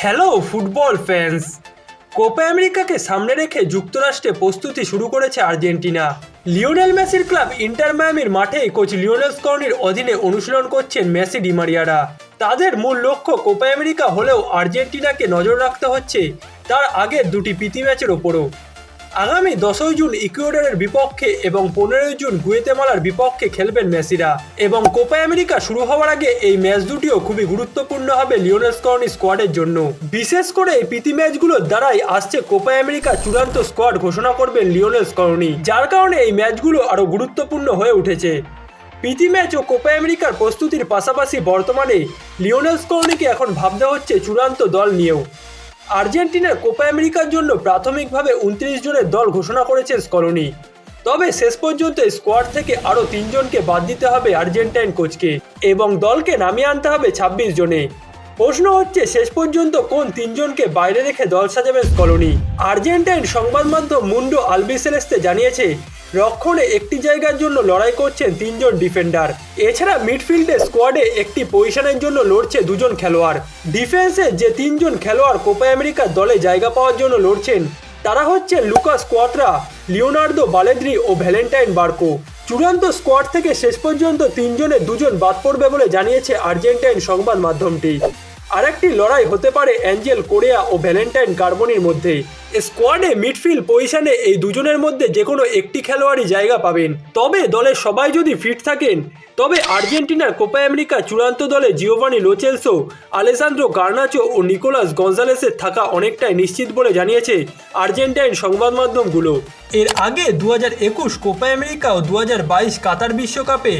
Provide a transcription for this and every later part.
Hello football fans Copa আমেরিকাকে সামনে রেখে যুক্তরাষ্ট্রে প্রস্তুতি শুরু করেছে আর্জেন্টিনা। লিওনেল মেসির ক্লাব ইন্টার মায়ামির মাঠেই কোচ লিওনেল স্কর্নির অধীনে অনুশীলন করছেন মেসি ডিমারিয়ারা তাদের মূল লক্ষ্য কোপা আমেরিকা হলেও আর্জেন্টিনাকে নজর রাখতে হচ্ছে। তার আগের দুটি প্রীতি ম্যাচের ওপরও। আগামী দশই জুন ইকুয়েডরের বিপক্ষে এবং পনেরোই জুন গুয়েতেমালার বিপক্ষে খেলবেন মেসিরা। এবং কোপা আমেরিকা শুরু হওয়ার আগে এই ম্যাচ দুটিও খুবই গুরুত্বপূর্ণ হবে লিওনেল স্কর্নি স্কোয়াডের জন্য। বিশেষ করে এই প্রীতি ম্যাচগুলোর দ্বারাই আসছে কোপা আমেরিকা চূড়ান্ত স্কোয়াড ঘোষণা করবেন লিওনেল স্কর্নি, যার কারণে এই ম্যাচগুলো আরও গুরুত্বপূর্ণ হয়ে উঠেছে। প্রীতি ম্যাচ ও কোপা আমেরিকার প্রস্তুতির পাশাপাশি বর্তমানে লিওনেল স্কর্নিকে এখন ভাবতে হচ্ছে চূড়ান্ত দল নিয়েও। আর্জেন্টিনার কোপা আমেরিকার জন্য প্রাথমিকভাবে উনত্রিশ জনের দল ঘোষণা করেছেন স্কলনি। তবে শেষ পর্যন্ত স্কোয়াড থেকে আরও তিনজনকে বাদ দিতে হবে আর্জেন্টাইন কোচকে এবং দলকে নামিয়ে আনতে হবে ছাব্বিশ জনে। প্রশ্ন হচ্ছে, শেষ পর্যন্ত কোন তিনজনকে বাইরে রেখে দল সাজাবেন স্কলনি? আর্জেন্টাইন সংবাদ মাধ্যম মুন্ডো আলবিসেলেস্তে জানিয়েছে রক্ষণে একটি জায়গার জন্য লড়াই করছেন তিনজন ডিফেন্ডার। এছাড়া মিডফিল্ডে স্কোয়াডে একটি পজিশনের জন্য লড়ছে দুজন খেলোয়াড়। ডিফেন্সে যে তিনজন খেলোয়াড় কোপা আমেরিকার দলে জায়গা পাওয়ার জন্য লড়ছেন, তারা হচ্ছে লুকাস কোয়াত্রা, লিওনার্দো বালেদ্রি ও ভ্যালেন্টাইন বার্কো। চূড়ান্ত স্কোয়াড থেকে শেষ পর্যন্ত তিনজনের দুজন বাদ পড়বে বলে জানিয়েছে আর্জেন্টাইন সংবাদ মাধ্যমটি। আরেকটি লড়াই হতে পারে অ্যাঞ্জেল, কোরিয়া ও ভ্যালেন্টাইন কার্বনির মধ্যে। স্কোয়াডে মিডফিল্ড পজিশনে এই দুজনের মধ্যে যে কোনো একটি খেলোয়াড়ই জায়গা পাবেন। তবে দলের সবাই যদি ফিট থাকেন, তবে আর্জেন্টিনার কোপা আমেরিকা চূড়ান্ত দলে Giovani Lo Celso, Alessandro Garnacho ও নিকোলাস গঞ্জালেসের থাকা অনেকটাই নিশ্চিত বলে জানিয়েছে আর্জেন্টাইন সংবাদ মাধ্যমগুলো। এর আগে দু হাজার একুশ কোপা আমেরিকা ও দু বাইশ কাতার বিশ্বকাপে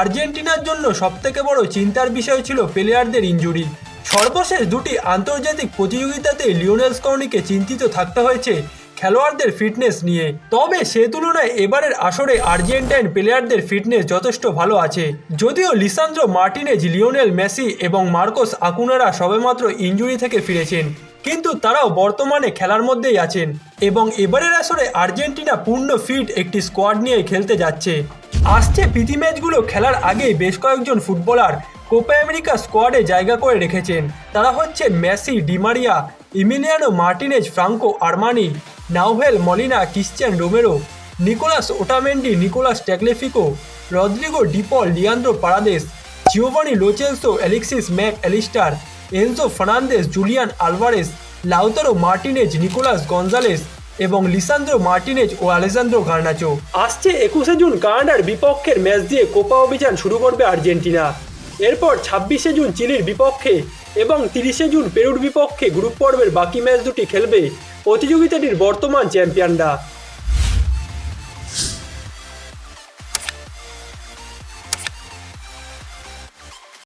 আর্জেন্টিনার জন্য সবথেকে বড় চিন্তার বিষয় ছিল প্লেয়ারদের ইনজুরি। সর্বশেষ দুটি আন্তর্জাতিক প্রতিযোগিতাতে লিওনেল স্কর্নিকে চিন্তিত থাকতে হয়েছে খেলোয়াড়দের ফিটনেস নিয়ে। তবে সে তুলনায় এবারের আসরে আর্জেন্টাইন প্লেয়ারদের ফিটনেস যথেষ্ট ভালো আছে। যদিও লিসান্দ্রো মার্টিনেজ, লিওনেল মেসি এবং মার্কোস আকুনারা সবেমাত্র ইঞ্জুরি থেকে ফিরেছেন, কিন্তু তারাও বর্তমানে খেলার মধ্যেই আছেন এবং এবারের আসরে আর্জেন্টিনা পূর্ণ ফিট একটি স্কোয়াড নিয়ে খেলতে যাচ্ছে। আসছে প্রীতি ম্যাচগুলো খেলার আগেই বেশ কয়েকজন ফুটবলার কোপা আমেরিকা স্কোয়াডে জায়গা করে রেখেছেন। তারা হচ্ছে Messi Di Maria Emiliano Martinez, Franco Armani Nahuel Molina, Cristian Romero, Nicolas Otamendi, Nicolas Tagliafico, Rodrigo De Paul, Leandro Paredes, Giovani Lo Celso Alexis Mac Allister, Enzo Fernandez Julian Alvarez, Lautaro Martinez, Nicolas Gonzalez এবং Lisandro Martinez ও Alessandro Garnacho আসছে একুশে June কানাডার বিপক্ষের match দিয়ে Copa অভিযান শুরু করবে আর্জেন্টিনা। এরপর ছাব্বিশে জুন চিলির বিপক্ষে এবং তিরিশে জুন পেরুর বিপক্ষে গ্রুপ পর্বের বাকি ম্যাচ দুটি খেলবে প্রতিযোগিতাটির বর্তমান চ্যাম্পিয়নরা।